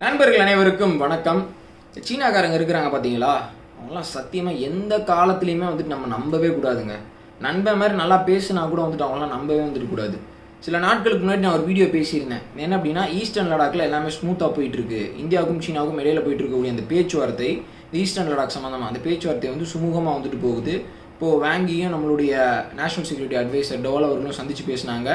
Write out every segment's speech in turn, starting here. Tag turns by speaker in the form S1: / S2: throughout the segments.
S1: நண்பர்கள் அனைவருக்கும் வணக்கம். சீனாக்காரங்க இருக்கிறாங்க பார்த்தீங்களா அவங்களாம் சத்தியமாக எந்த காலத்துலேயுமே வந்துட்டு நம்ம நம்பவே கூடாதுங்க. நண்பன் மாதிரி நல்லா பேசுனா கூட வந்துட்டு அவங்களாம் நம்பவே வந்துட்டு கூடாது. சில நாட்களுக்கு முன்னாடி நான் ஒரு வீடியோ பேசியிருந்தேன். என்ன அப்படின்னா ஈஸ்டர்ன் லடாக்கில் எல்லாமே ஸ்மூத்தாக போயிட்டுருக்கு. இந்தியாவுக்கும் சீனாவுக்கும் இடையில போயிட்டு இருக்கக்கூடிய அந்த பேச்சுவார்த்தை இந்த ஈஸ்டர்ன் லடாக் சம்மந்தமாக அந்த பேச்சுவார்த்தை வந்து சுமூகமாக வந்துட்டு போகுது. இப்போது வாங்கியும் நம்மளுடைய நேஷனல் செக்யூரிட்டி அட்வைசர் டோவல் அவர்களும் சந்திச்சு பேசினாங்க.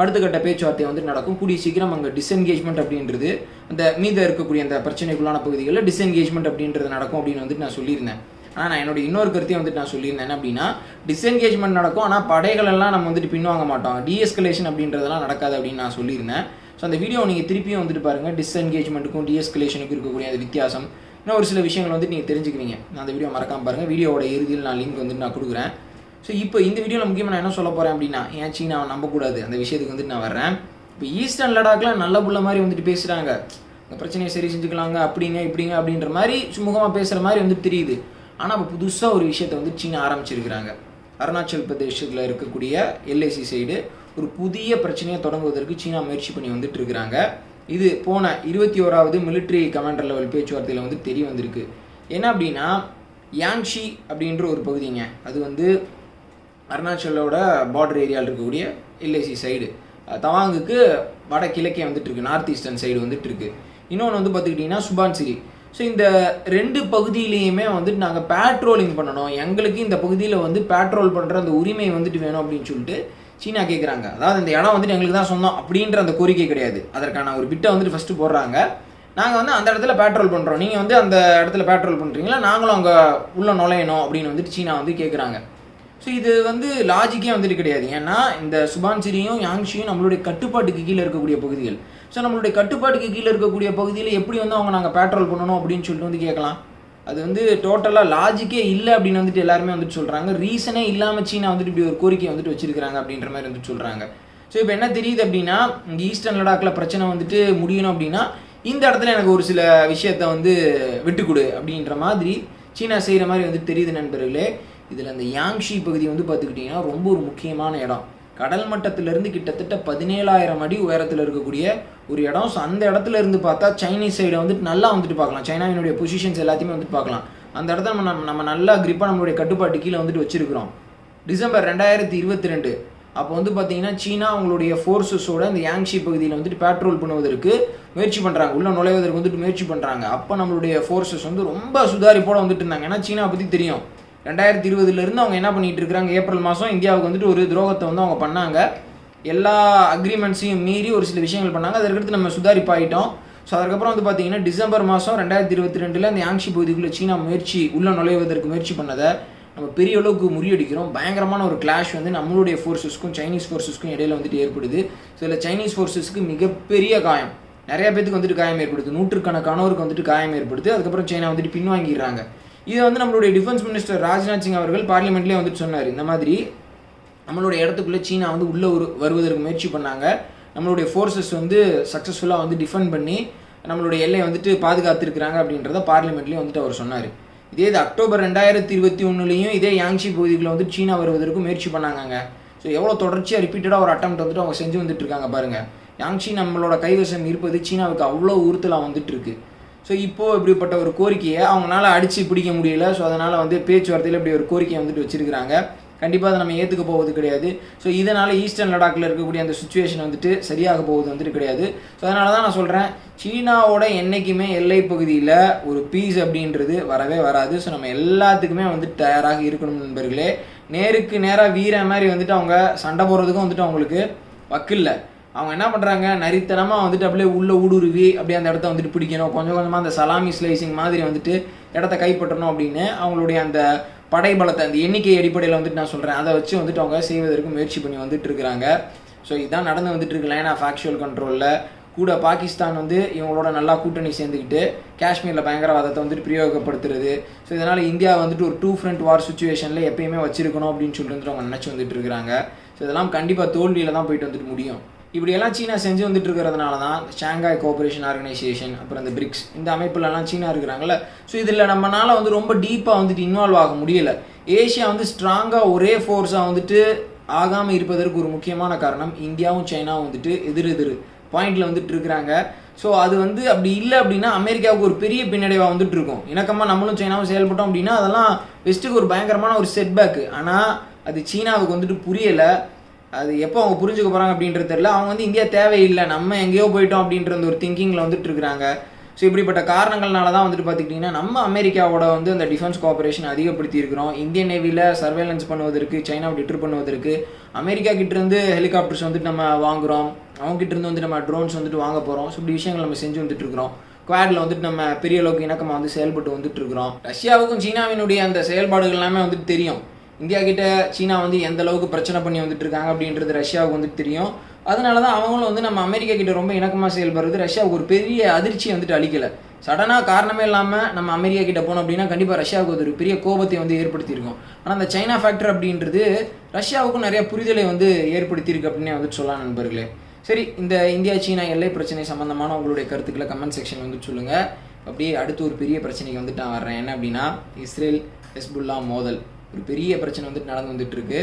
S1: அடுத்த கட்ட பேச்சுவார்த்தை வந்து நடக்கும். கூடிய சீக்கிரம் அங்கே டிஸ்என்கேஜ்மெண்ட் அப்படின்றது அந்த மீத இருக்கக்கூடிய அந்த பிரச்சனைக்குள்ளான பகுதிகளில் டிஸ்என்கேஜ்மெண்ட் அப்படின்றது நடக்கும் அப்படின்னு வந்துட்டு நான் சொல்லியிருந்தேன். ஆனால் நான் என்னோட இன்னொரு கருத்தையும் வந்துட்டு நான் சொல்லியிருந்தேன். என்ன அப்படின்னா டிஸ்என்கேஜ்மெண்ட் நடக்கும். ஆனால் படைகள் எல்லாம் நம்ம வந்துட்டு பின்வாங்க மாட்டோம். டிஎஸ்கலேஷன் அப்படின்றதெல்லாம் நடக்காது அப்படின்னு நான் சொல்லியிருந்தேன். ஸோ அந்த வீடியோ நீங்கள் திருப்பியும் வந்துட்டு பாருங்கள் டிஸ்என்கேஜ்மெண்ட்டுக்கும் டிஎஸ்கலேஷனுக்கும் இருக்கக்கூடிய அந்த வித்தியாசம். இன்னும் ஒரு சில விஷயங்கள் வந்து நீங்கள் தெரிஞ்சுக்கிறீங்க நான் அந்த வீடியோ மறக்காம பாருங்கள் வீடியோவோட இறுதியில் நான் லிங்க் வந்து நான் கொடுக்குறேன். ஸோ இப்போ இந்த வீடியோவில் முக்கியமாக நான் என்ன சொல்ல போகிறேன் அப்படின்னா ஏன் சீனாவை நம்பக்கூடாது? அந்த விஷயத்துக்கு வந்துட்டு நான் வர்றேன். இப்போ ஈஸ்டர்ன் லடாக்லாம் நல்ல புள்ள மாதிரி வந்துட்டு பேசுகிறாங்க இந்த பிரச்சனையை சரி செஞ்சுக்கலாங்க அப்படிங்க இப்படிங்க அப்படின்ற மாதிரி சுமூகமாக பேசுகிற மாதிரி வந்துட்டு தெரியுது. ஆனால் இப்போ புதுசாக ஒரு விஷயத்தை வந்து சீனா ஆரம்பிச்சிருக்கிறாங்க. அருணாச்சல் பிரதேசத்தில் இருக்கக்கூடிய எல்ஐசி சைடு ஒரு புதிய பிரச்சனையை தொடங்குவதற்கு சீனா முயற்சி பண்ணி வந்துட்டு இருக்கிறாங்க. இது போன இருபத்தி ஓராவது மிலிட்ரி கமாண்டர் லெவல் பேச்சுவார்த்தையில் வந்து தெரிய வந்திருக்கு. என்ன அப்படின்னா யாங்ஷி அப்படின்ற ஒரு பகுதிங்க. அது வந்து அருணாச்சலோட பார்டர் ஏரியாவில் இருக்கக்கூடிய எல்ஐசி சைடு தவாங்குக்கு வட கிழக்கே வந்துட்டுருக்கு நார்த் ஈஸ்டர்ன் சைடு வந்துட்டுருக்கு. இன்னொன்று வந்து பார்த்துக்கிட்டிங்கன்னா சுபான்சிரி ஸோ இந்த ரெண்டு பகுதியிலையுமே வந்துட்டு நாங்கள் பேட்ரோலிங் பண்ணணும். எங்களுக்கு இந்த பகுதியில் வந்து பேட்ரோல் பண்ணுற அந்த உரிமை வந்துட்டு வேணும் அப்படின்னு சொல்லிட்டு சீனா கேட்குறாங்க அதாவது இந்த இடம் வந்துட்டு எங்களுக்கு தான் சொந்தம் அப்படின்ற அந்த கோரிக்கை கிடையாது. அதற்கான ஒரு பிட்டை வந்துட்டு ஃபஸ்ட்டு போடுறாங்க. நாங்கள் வந்து அந்த இடத்துல பேட்ரோல் பண்ணுறோம் நீங்கள் வந்து அந்த இடத்துல பேட்ரோல் பண்ணுறீங்களா நாங்களும் அங்கே உள்ளே நுழையணும் அப்படின்னு வந்துட்டு சீனா வந்து கேட்குறாங்க ஸோ இது வந்து லாஜிக்கே வந்துட்டு கிடையாது. ஏன்னா இந்த சுபான்சிரியும் யாங்ஷியும் நம்மளுடைய கட்டுப்பாட்டுக்கு கீழே இருக்கக்கூடிய பகுதிகள். ஸோ நம்மளுடைய கட்டுப்பாட்டுக்கு கீழே இருக்கக்கூடிய பகுதியில் எப்படி வந்து அவங்க நாங்கள் பேட்ரோல் பண்ணணும் அப்படின்னு சொல்லிட்டு வந்து கேட்கலாம். அது வந்து டோட்டலாக லாஜிக்கே இல்லை அப்படின்னு வந்துட்டு எல்லாருமே வந்துட்டு சொல்கிறாங்க ரீசனே இல்லாமல் சீனா வந்துட்டு இப்படி ஒரு கோரிக்கை வந்துட்டு வச்சிருக்கிறாங்க அப்படின்ற மாதிரி வந்துட்டு சொல்கிறாங்க ஸோ இப்போ என்ன தெரியுது அப்படின்னா இங்கே ஈஸ்டர்ன் லடாக்கில் பிரச்சனை வந்துட்டு முடியணும் அப்படின்னா இந்த இடத்துல எனக்கு ஒரு சில விஷயத்த வந்து விட்டுக்கொடு அப்படின்ற மாதிரி சீனா செய்கிற மாதிரி வந்து தெரியுது நண்பர்களே. இதில் அந்த யாங்ஷி பகுதி வந்து பார்த்துக்கிட்டிங்கன்னா ரொம்ப ஒரு முக்கியமான இடம். கடல் மட்டத்திலிருந்து கிட்டத்தட்ட பதினேழாயிரம் அடி உயரத்தில் இருக்கக்கூடிய ஒரு இடம். ஸோ அந்த இடத்துல இருந்து பார்த்தா சைனீஸ் சைடை வந்துட்டு நல்லா வந்துட்டு பார்க்கலாம். சைனாவினுடைய பொசிஷன்ஸ் எல்லாத்தையுமே வந்துட்டு பார்க்கலாம். அந்த இடத்துல நம்ம நம்ம- நம்ம நல்லா கிரிப்பாக நம்மளுடைய கட்டுப்பாட்டு கீழே வந்துட்டு வச்சிருக்கிறோம். டிசம்பர் ரெண்டாயிரத்தி இருபத்தி ரெண்டு. அப்போ வந்து பார்த்தீங்கன்னா சீனா அவங்களுடைய ஃபோர்ஸஸோட இந்த யாங்ஷி பகுதியில் வந்துட்டு பேட்ரோல் பண்ணுவதற்கு முயற்சி பண்ணுறாங்க உள்ளே நுழைவதற்கு வந்துட்டு முயற்சி பண்ணுறாங்க அப்போ நம்மளுடைய ஃபோர்ஸஸ் வந்து ரொம்ப சுதாரிப்போட வந்துட்டு இருந்தாங்க. ஏன்னா சீனா பற்றி தெரியும். ரெண்டாயிரத்தி இருபதுலேருந்து அவங்க என்ன பண்ணிகிட்டு இருக்கிறாங்க ஏப்ரல் மாதம் இந்தியாவுக்கு வந்துட்டு ஒரு துரோகத்தை வந்து அவங்க பண்ணாங்க. எல்லா அக்ரிமெண்ட்ஸையும் மீறி ஒரு சில விஷயங்கள் பண்ணாங்க. அதற்கடுத்து நம்ம சுதாரிப்பாயிட்டோம். ஸோ அதுக்கப்புறம் வந்து பார்த்தீங்கன்னா டிசம்பர் மாதம் ரெண்டாயிரத்தி இருபத்தி ரெண்டில் அந்த யாங்ஷி பகுதிக்குள்ளே சீனா முயற்சி உள்ள நுழைவதற்கு முயற்சி பண்ணதை நம்ம பெரிய அளவுக்கு முறியடிக்கிறோம். பயங்கரமான ஒரு கிளாஷ் வந்து நம்மளுடைய ஃபோர்ஸஸ்க்கும் சைனீஸ் ஃபோர்ஸஸ்க்கும் இடையில வந்துட்டு ஏற்படுது. ஸோ இதில் சைனீஸ் ஃபோர்ஸஸ்க்கு மிகப்பெரிய காயம். நிறைய பேத்துக்கு வந்துட்டு காயம் ஏற்படுது. நூற்றுக்கணக்கானோருக்கு வந்துட்டு காயம் ஏற்படுது. அதுக்கப்புறம் சைனா வந்துட்டு பின்வாங்கிடுறாங்க. இதை வந்து நம்மளுடைய டிஃபென்ஸ் மினிஸ்டர் ராஜ்நாத் சிங் அவர்கள் பார்லிமெண்ட்லேயே வந்துட்டு சொன்னார். இந்த மாதிரி நம்மளுடைய இடத்துக்குள்ளே சீனா வந்து உள்ளே ஒரு வருவதற்கு முயற்சி பண்ணாங்க. நம்மளுடைய ஃபோர்ஸஸ் வந்து சக்ஸஸ்ஃபுல்லாக வந்து டிஃபெண்ட் பண்ணி நம்மளுடைய எல்லையை வந்துட்டு பாதுகாத்துருக்குறாங்க அப்படின்றத பார்லிமெண்ட்லேயும் வந்துட்டு அவர் சொன்னார். இதே இது அக்டோபர் ரெண்டாயிரத்தி இருபத்தி ஒன்றுலையும் இதே யாங்ஷி பகுதிகளில் வந்து சீனா வருவதற்கு முயற்சி பண்ணாங்க ஸோ எவ்வளோ தொடர்ச்சியாக ரிப்பீட்டடாக ஒரு அட்டம் வந்துட்டு அவங்க செஞ்சு வந்துட்டு இருக்காங்க பாருங்கள் யாங்ஷி நம்மளோட கைவசம் இருப்பது சீனாவுக்கு அவ்வளோ உறுத்தலாக வந்துட்டு இருக்குது ஸோ இப்போது இப்படிப்பட்ட ஒரு கோரிக்கையை அவங்களால அடித்து பிடிக்க முடியல. ஸோ அதனால் வந்து பேச்சுவார்த்தையில் இப்படி ஒரு கோரிக்கையை வந்துட்டு வச்சிருக்கிறாங்க. கண்டிப்பாக அதை நம்ம ஏற்றுக்க போவது கிடையாது. ஸோ இதனால் ஈஸ்டர்ன் லடாக்கில் இருக்கக்கூடிய அந்த சுச்சுவேஷன் வந்துட்டு சரியாக போவது வந்துட்டு கிடையாது. ஸோ அதனால தான் நான் சொல்கிறேன் சீனாவோட என்றைக்குமே எல்லை பகுதியில் ஒரு பீஸ் அப்படின்றது வரவே வராது. ஸோ நம்ம எல்லாத்துக்குமே வந்துட்டு தயாராக இருக்கணும் நண்பர்களே. நேருக்கு நேராக வீர மாதிரி வந்துட்டு அவங்க சண்டை போடுறதுக்கும் வந்துட்டு அவங்களுக்கு வக்கில்லை. அவங்க என்ன பண்ணுறாங்க நரித்தனமாக வந்துட்டு அப்படியே உள்ள ஊடுருவி அப்படியே அந்த இடத்த வந்துட்டு பிடிக்கணும். கொஞ்சம் கொஞ்சமாக அந்த சலாமி ஸ்லைசிங் மாதிரி வந்துட்டு இடத்த கைப்பற்றணும் அப்படின்னு அவங்களுடைய அந்த படைபலத்தை அந்த எண்ணிக்கை அடிப்படையில் வந்துட்டு நான் சொல்கிறேன் அதை வச்சு வந்துட்டு அவங்க செய்வதற்கு முயற்சி பண்ணி வந்துட்டு இருக்கிறாங்க. ஸோ இதான் நடந்து வந்துட்டு இருக்கு லைன் ஆஃப் ஆக்சுவல் கண்ட்ரோலில் கூட பாகிஸ்தான் வந்து இவங்களோட நல்லா கூட்டணி சேர்ந்துக்கிட்டு காஷ்மீரில் பயங்கரவாதத்தை வந்துட்டு பிரயோகப்படுத்துறது. ஸோ இதனால் இந்தியா வந்துட்டு ஒரு டூ ஃப்ரண்ட் வார் சுச்சுவேஷனில் எப்பயுமே வச்சிருக்கணும் அப்படின்னு சொல்லிட்டு வந்துட்டு அவங்க நினச்சி வந்துட்டு இருக்கிறாங்க. ஸோ இதெல்லாம் கண்டிப்பாக தோல்வியில் தான் போயிட்டு வந்துட்டு முடியும். இப்படியெல்லாம் சீனா செஞ்சு வந்துட்டு இருக்கிறதுனால தான் ஷாங்காய் கோஆபரேஷன் ஆர்கனைசேஷன் அப்புறம் இந்த பிரிக்ஸ் இந்த அமைப்புலலாம் சீனா இருக்கிறாங்கல்ல. ஸோ இதில் நம்மளால் வந்து ரொம்ப டீப்பாக வந்துட்டு இன்வால்வ் ஆக முடியலை. ஏஷியா வந்து ஸ்ட்ராங்காக ஒரே ஃபோர்ஸாக வந்துட்டு ஆகாமல் இருப்பதற்கு ஒரு முக்கியமான காரணம் இந்தியாவும் சைனாவும் வந்துட்டு எதிர் எதிர் பாயிண்டில் வந்துட்டு இருக்கிறாங்க. ஸோ அது வந்து அப்படி இல்லை அப்படின்னா அமெரிக்காவுக்கு ஒரு பெரிய பின்னடைவாக வந்துட்டு இருக்கும் இணக்கமாக நம்மளும் சைனாவும் செயல்பட்டோம் அப்படின்னா அதெல்லாம் வெஸ்ட்டுக்கு ஒரு பயங்கரமான ஒரு செட்பேக்கு ஆனால் அது சீனாவுக்கு வந்துட்டு புரியலை. அது எப்போ அவங்க புரிஞ்சுக்க போகிறாங்க அப்படின்றது தெரியல. அவங்க வந்து இந்தியா தேவையில்லை நம்ம எங்கேயோ போயிட்டோம் அப்படின்ற ஒரு திங்கிங்கில் வந்துட்டு இருக்கிறாங்க. ஸோ இப்படிப்பட்ட காரணங்கள்னால தான் வந்துட்டு பார்த்துக்கிட்டிங்கன்னா நம்ம அமெரிக்காவோட வந்து அந்த டிஃபென்ஸ் கோஆப்ரேஷன் அதிகப்படுத்தி இருக்கிறோம் இந்தியன் நேவியில் சர்வேலன்ஸ் பண்ணுவதற்கு சைனாவை டிட்டர் பண்ணுவதற்கு அமெரிக்கா கிட்டேருந்து ஹெலிகாப்டர்ஸ் வந்துட்டு நம்ம வாங்குகிறோம் அவங்ககிட்டருந்து வந்து நம்ம ட்ரோன்ஸ் வந்துட்டு வாங்க போகிறோம் ஸோ இப்படி விஷயங்கள் நம்ம செஞ்சு வந்துட்டு இருக்கிறோம். குவாடில் வந்துட்டு நம்ம பெரிய அளவுக்கு இணக்கமாக வந்து செயல்பட்டு வந்துட்டு இருக்கிறோம். ரஷ்யாவுக்கும் சீனாவினுடைய அந்த செயல்பாடுகள் எல்லாமே வந்துட்டு தெரியும். இந்தியா கிட்ட சீனா வந்து எந்த அளவுக்கு பிரச்சனை பண்ணி வந்துட்டு இருக்காங்க அப்படின்றது ரஷ்யாவுக்கு வந்துட்டு தெரியும். அதனால தான் அவங்களும் வந்து நம்ம அமெரிக்கா கிட்ட ரொம்ப இணக்கமாக செயல்படுறது ரஷ்யாவுக்கு ஒரு பெரிய அதிர்ச்சியை வந்துட்டு அளிக்கலை. சடனாக காரணமே இல்லாமல் நம்ம அமெரிக்கா கிட்ட போனோம் அப்படின்னா கண்டிப்பாக ரஷ்யாவுக்கு ஒரு பெரிய கோபத்தை வந்து ஏற்படுத்தியிருக்கோம். ஆனால் அந்த சைனா ஃபேக்டர் அப்படின்றது ரஷ்யாவுக்கும் நிறைய புரிதலை வந்து ஏற்படுத்தியிருக்கு அப்படின்னே வந்துட்டு சொல்லலாம் நண்பர்களே. சரி இந்த இந்தியா சீனா எல்லை பிரச்சனை சம்பந்தமான உங்களுடைய கருத்துக்களை கமெண்ட் செக்ஷன் வந்து சொல்லுங்கள் அப்படியே அடுத்து ஒரு பெரிய பிரச்சனைக்கு வந்துட்டு நான் வர்றேன். என்ன அப்படின்னா இஸ்ரேல் ஹெஸ்புல்லா மோதல். ஒரு பெரிய பிரச்சனை வந்துட்டு நடந்து வந்துட்டு இருக்கு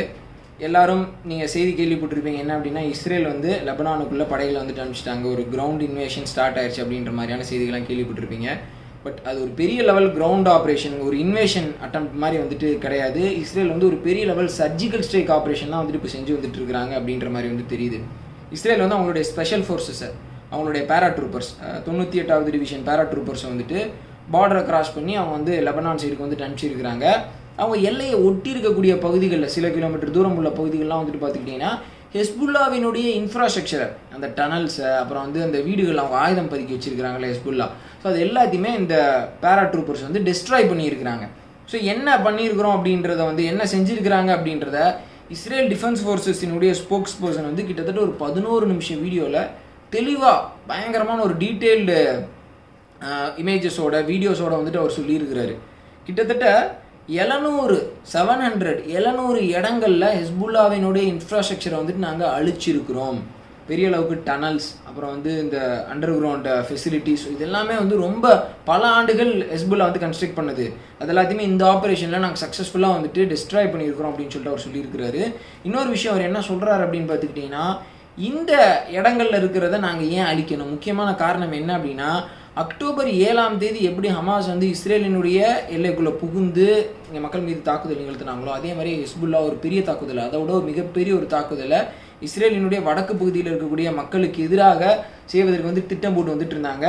S1: எல்லாரும் நீங்கள் செய்தி கேள்விப்பட்டிருப்பீங்க என்ன அப்படின்னா இஸ்ரேல் வந்து லெபனானுக்குள்ளே படைகளை வந்துட்டு அனுப்பிச்சிட்டாங்க. ஒரு கிரவுண்ட் இன்வேஷன் ஸ்டார்ட் ஆயிடுச்சு அப்படின்ற மாதிரியான செய்திகள்லாம் கேள்விப்பட்டிருப்பீங்க. பட் அது ஒரு பெரிய லெவல் கிரவுண்ட் ஆப்ரேஷன் ஒரு இன்வேஷன் அட்டம் மாதிரி வந்துட்டு கிடையாது. இஸ்ரேல் வந்து ஒரு பெரிய லெவல் சர்ஜிக்கல் ஸ்ட்ரைக் ஆப்ரேஷன் தான் வந்துட்டு இப்போ செஞ்சு வந்துட்டு இருக்காங்க அப்படின்ற மாதிரி வந்து தெரியுது. இஸ்ரேல் வந்து அவங்களுடைய ஸ்பெஷல் ஃபோர்ஸஸை அவங்களுடைய பேராட்ரூப்பர்ஸ் தொண்ணூற்றி எட்டாவது டிவிஷன் பேராட்ரூப்பர்ஸை வந்துட்டு பார்டரை கிராஸ் பண்ணி அவங்க வந்து லெபனான் சைடுக்கு வந்துட்டு அனுப்பிச்சிருக்கிறாங்க. அவங்க எல்லையை ஒட்டி இருக்கக்கூடிய பகுதிகளில் சில கிலோமீட்டர் தூரம் உள்ள பகுதிகள்லாம் வந்துட்டு பார்த்துக்கிட்டிங்கன்னா ஹெஸ்புல்லாவினுடைய இன்ஃப்ராஸ்ட்ரக்சரை அந்த டனல்ஸை அப்புறம் வந்து அந்த வீடுகள் அவங்க ஆயுதம் பதுக்கி வச்சுருக்கிறாங்களே ஹெஸ்புல்லா. ஸோ அது எல்லாத்தையுமே இந்த பேராட்ரூப்பர்ஸ் வந்து டிஸ்ட்ராய் பண்ணியிருக்கிறாங்க. ஸோ என்ன பண்ணியிருக்கிறோம் அப்படின்றத வந்து என்ன செஞ்சுருக்கிறாங்க அப்படின்றத இஸ்ரேல் டிஃபென்ஸ் ஃபோர்ஸஸினுடைய ஸ்போக்ஸ் பர்சன் வந்து கிட்டத்தட்ட ஒரு பதினோரு நிமிஷம் வீடியோவில் தெளிவாக பயங்கரமான ஒரு டீட்டெயில்டு இமேஜஸோட வீடியோஸோட வந்துட்டு அவர் சொல்லியிருக்கிறாரு. கிட்டத்தட்ட எழுநூறு செவன் ஹண்ட்ரட் எழுநூறு இடங்களில் ஹெஸ்புல்லாவினுடைய இன்ஃப்ராஸ்ட்ரக்சரை வந்துட்டு நாங்கள் அழிச்சிருக்கிறோம். பெரிய அளவுக்கு டனல்ஸ் அப்புறம் வந்து இந்த அண்டர் கிரவுண்ட் ஃபெசிலிட்டிஸ் இது எல்லாமே வந்து ரொம்ப பல ஆண்டுகள் ஹெஸ்புல்லா வந்து கன்ஸ்ட்ரக்ட் பண்ணுது. அது எல்லாத்தையுமே இந்த ஆப்ரேஷனில் நாங்கள் சக்ஸஸ்ஃபுல்லாக வந்துட்டு டிஸ்ட்ராய் பண்ணியிருக்கிறோம் அப்படின்னு சொல்லிட்டு அவர் சொல்லியிருக்கிறாரு. இன்னொரு விஷயம் அவர் என்ன சொல்கிறாரு அப்படின்னு பார்த்துக்கிட்டிங்கன்னா இந்த இடங்கள்ல இருக்கிறத நாங்கள் ஏன் அழிக்கணும்? முக்கியமான காரணம் என்ன அப்படின்னா அக்டோபர் ஏழாம் தேதி எப்படி ஹமாஸ் வந்து இஸ்ரேலினுடைய எல்லைக்குள்ளே புகுந்து இங்கே மக்கள் மீது தாக்குதல் நிகழ்த்தினாங்களோ அதே மாதிரி ஹிஸ்புல்லா ஒரு பெரிய தாக்குதல் அதோட ஒரு மிகப்பெரிய ஒரு தாக்குதலை இஸ்ரேலினுடைய வடக்கு பகுதியில் இருக்கக்கூடிய மக்களுக்கு எதிராக செய்வதற்கு வந்து திட்டம் போட்டு வந்துட்டு இருந்தாங்க.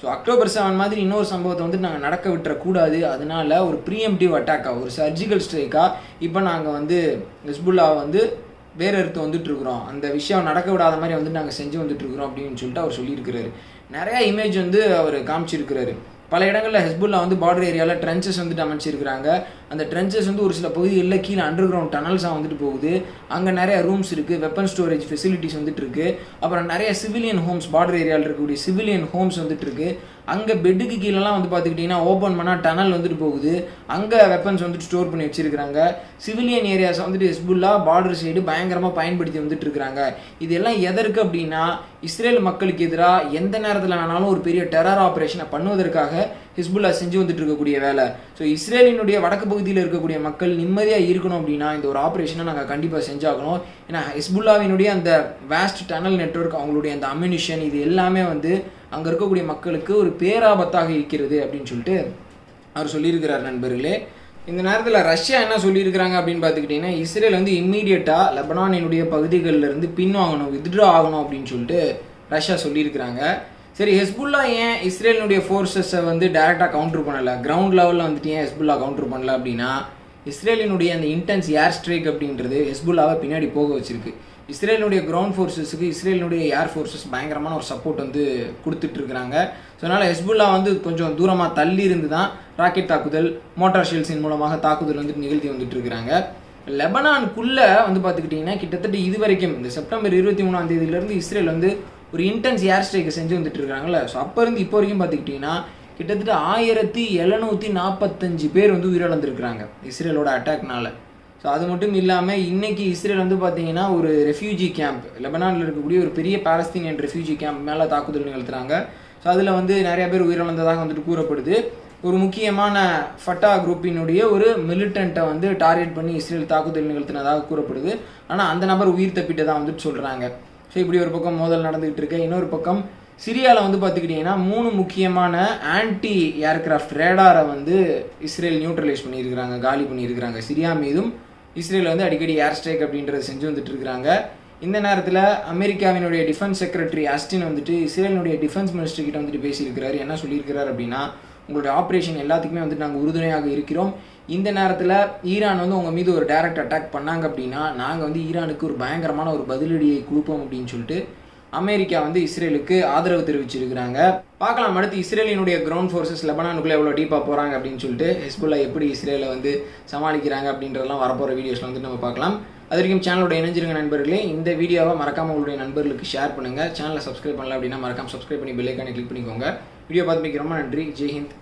S1: ஸோ அக்டோபர் செவன் மாதிரி இன்னொரு சம்பவத்தை வந்து நாங்கள் நடக்க விட்டுறக்கூடாது. அதனால ஒரு ப்ரீஎம்டிவ் அட்டாக்காக ஒரு சர்ஜிக்கல் ஸ்ட்ரைக்காக இப்போ நாங்கள் வந்து ஹிஸ்புல்லா வந்து வேறு எடுத்து வந்துட்டு இருக்கிறோம். அந்த விஷயம் நடக்க விடாத மாதிரி வந்து நாங்கள் செஞ்சு வந்துட்டு இருக்கிறோம் அப்படின்னு சொல்லிட்டு அவர் சொல்லியிருக்கிறாரு. நிறையா இமேஜ் வந்து அவர் காமிச்சிருக்கிறாரு. பல இடங்களில் ஹெஸ்புல்லா வந்து பார்டர் ஏரியாவில் ட்ரென்ச்சஸ் வந்துட்டு அமைச்சிருக்கிறாங்க. அந்த ட்ரென்ச்சஸ் வந்து ஒரு சில பகுதிகளில் கீழே அண்டர் கிரவுண்ட் டனல்ஸாக வந்துட்டு போகுது. அங்கே நிறைய ரூம்ஸ் இருக்குது வெப்பன் ஸ்டோரேஜ் ஃபெசிலிட்டிஸ் வந்துட்டு இருக்கு. அப்புறம் நிறைய சிவிலியன் ஹோம்ஸ் பார்டர் ஏரியாவில் இருக்கக்கூடிய சிவிலியன் ஹோம்ஸ் வந்துட்டு இருக்கு. அங்கே பெட்டுக்கு கீழெல்லாம் வந்து பார்த்துக்கிட்டிங்கன்னா ஓப்பன் பண்ணால் டனல் வந்துட்டு போகுது. அங்கே வெப்பன்ஸ் வந்துட்டு ஸ்டோர் பண்ணி வச்சிருக்கிறாங்க. சிவிலியன் ஏரியாஸ் வந்துட்டு ஹெஸ்புல்லா பார்டர் சைடு பயங்கரமாக பயன்படுத்தி வந்துட்டு இருக்கிறாங்க. இது எல்லாம் எதற்கு அப்படின்னா இஸ்ரேல் மக்களுக்கு எதிராக எந்த நேரத்தில் வேணாலும் ஒரு பெரிய டெரர் ஆப்ரேஷனை பண்ணுவதற்காக ஹிஸ்புல்லா செஞ்சு வந்துட்டு இருக்கக்கூடிய வேலை. ஸோ இஸ்ரேலினுடைய வடக்கு பகுதியில் இருக்கக்கூடிய மக்கள் நிம்மதியாக இருக்கணும் அப்படின்னா இந்த ஒரு ஆப்ரேஷனை நாங்கள் கண்டிப்பாக செஞ்சாகணும். ஏன்னா ஹிஸ்புல்லாவினுடைய அந்த வேஸ்ட் டனல் நெட்வொர்க் அவங்களுடைய அந்த அம்யூனிஷன் இது எல்லாமே வந்து அங்கே இருக்கக்கூடிய மக்களுக்கு ஒரு பேராபத்தாக இருக்கிறது அப்படின்னு சொல்லிட்டு அவர் சொல்லியிருக்கிறார் நண்பர்களே. இந்த நேரத்தில் ரஷ்யா என்ன சொல்லியிருக்கிறாங்க அப்படின்னு பார்த்துக்கிட்டிங்கன்னா இஸ்ரேல் வந்து இம்மீடியட்டாக லெபனானினுடைய பகுதிகளில் இருந்து பின்வாங்கணும் வித்ட்ரா ஆகணும் அப்படின்னு சொல்லிட்டு ரஷ்யா சொல்லியிருக்கிறாங்க. சரி ஹெஸ்புல்லா ஏன் இஸ்ரேலினுடைய ஃபோர்ஸஸை வந்து டேரெக்டாக கவுண்டர் பண்ணலை? கிரவுண்ட் லெவலில் வந்துட்டு ஏன் ஹெஸ்புல்லா கவுண்டர் பண்ணல அப்படின்னா இஸ்ரேலினுடைய அந்த இன்டென்ஸ் ஏர் ஸ்ட்ரைக் அப்படின்றது ஹெஸ்புல்லாவை பின்னாடி போக வச்சிருக்கு. இஸ்ரேலினுடைய கிரவுண்ட் ஃபோர்ஸஸுக்கு இஸ்ரேலினுடைய ஏர் ஃபோர்ஸஸ் பயங்கரமான ஒரு சப்போர்ட் வந்து கொடுத்துட்டு இருக்கிறாங்க. ஸோ அதனால் ஹெஸ்புல்லா வந்து கொஞ்சம் தூரமாக தள்ளி இருந்து தான் ராக்கெட் தாக்குதல் மோட்டார் ஷெல்ஸின் மூலமாக தாக்குதல் வந்துட்டு நிகழ்த்தி வந்துட்டு இருக்கிறாங்க. லெபனானுக்குள்ளே வந்து பார்த்துக்கிட்டிங்கன்னா கிட்டத்தட்ட இது வரைக்கும் இந்த செப்டம்பர் இருபத்தி மூணாம் தேதியிலேருந்து இஸ்ரேல் வந்து ஒரு இன்டென்ஸ் ஏர் ஸ்ட்ரைக்கை செஞ்சு வந்துட்டு இருக்காங்கல்ல. ஸோ அப்போ இருந்து இப்போ வரைக்கும் பார்த்துக்கிட்டிங்கன்னா கிட்டத்தட்ட ஆயிரத்தி எழுநூற்றி நாற்பத்தஞ்சு பேர் வந்து உயிரிழந்திருக்கிறாங்க இஸ்ரேலோட அட்டாக்னால ஸோ அது மட்டும் இல்லாமல் இன்னைக்கு இஸ்ரேல் வந்து பார்த்தீங்கன்னா ஒரு ரெஃப்யூஜி கேம்ப் லெபனானில் இருக்கக்கூடிய ஒரு பெரிய பாலஸ்தீனியன் ரெஃப்யூஜி கேம்ப் மேலே தாக்குதல் நிகழ்த்துறாங்க. ஸோ அதில் வந்து நிறைய பேர் உயிரிழந்ததாக வந்துட்டு கூறப்படுது. ஒரு முக்கியமான ஃபட்டா குரூப்பினுடைய ஒரு மிலிட்டண்ட்டை வந்து டார்கெட் பண்ணி இஸ்ரேல் தாக்குதல் நிகழ்த்தினதாக கூறப்படுது. ஆனால் அந்த நபர் உயிர் தப்பிட்டதாக வந்துட்டு சொல்கிறாங்க ஸோ இப்படி ஒரு பக்கம் மோதல் நடந்துகிட்டு இருக்கு. இன்னொரு பக்கம் சிரியாவில் வந்து பார்த்துக்கிட்டிங்கன்னா மூணு முக்கியமான ஆன்டி ஏர்கிராஃப்ட் ரேடாரை வந்து இஸ்ரேல் நியூட்ரலைஸ் பண்ணியிருக்கிறாங்க காலி பண்ணியிருக்கிறாங்க. சிரியா மீதும் இஸ்ரேல் வந்து அடிக்கடி ஏர் ஸ்ட்ரைக் அப்படின்றத செஞ்சு வந்துட்டு இருக்கிறாங்க இந்த நேரத்தில் அமெரிக்காவினுடைய டிஃபென்ஸ் செக்ரட்டரி அஸ்டின் வந்துட்டு இஸ்ரேலினுடைய டிஃபென்ஸ் மினிஸ்டர் கிட்ட வந்துட்டு பேசியிருக்கிறாரு. என்ன சொல்லியிருக்கிறார் அப்படின்னா உங்களுடைய ஆப்ரேஷன் எல்லாத்துக்குமே வந்துட்டு நாங்கள் உறுதுணையாக இருக்கிறோம். இந்த நேரத்தில் ஈரான் வந்து உங்கள் மீது ஒரு டைரக்ட் அட்டாக் பண்ணாங்க அப்படின்னா நாங்கள் வந்து ஈரானுக்கு ஒரு பயங்கரமான ஒரு பதிலடியை கொடுப்போம் அப்படின்னு சொல்லிட்டு அமெரிக்கா வந்து இஸ்ரேலுக்கு ஆதரவு தெரிவிச்சிருக்கிறாங்க. பார்க்கலாம் அடுத்து இஸ்ரேலினுடைய கிரவுண்ட் ஃபோர்ஸஸ் லெபனானுக்குள்ளே எவ்வளோ டீப்பாக போகிறாங்க அப்படின்னு சொல்லிட்டு ஹெஸ்புல்லா எப்படி இஸ்ரேலை வந்து சமாளிக்கிறாங்க அப்படின்றதெல்லாம் வரப்போகிற வீடியோஸில் வந்து நம்ம பார்க்கலாம். அது வரைக்கும் சேனலோட இணைஞ்சிருங்க நண்பர்களே. இந்த வீடியோவை மறக்காம உங்களுடைய நண்பர்களுக்கு ஷேர் பண்ணுங்கள் சேனலை சப்ஸ்கிரைப் பண்ணல அப்படின்னா மறக்காம சப்ஸ்கிரைப் பண்ணி பெல்லைக்கானே கிளிக் பண்ணிக்கோங்க. வீடியோ பார்த்து ரொம்ப நன்றி ஜெய்ஹிந்த்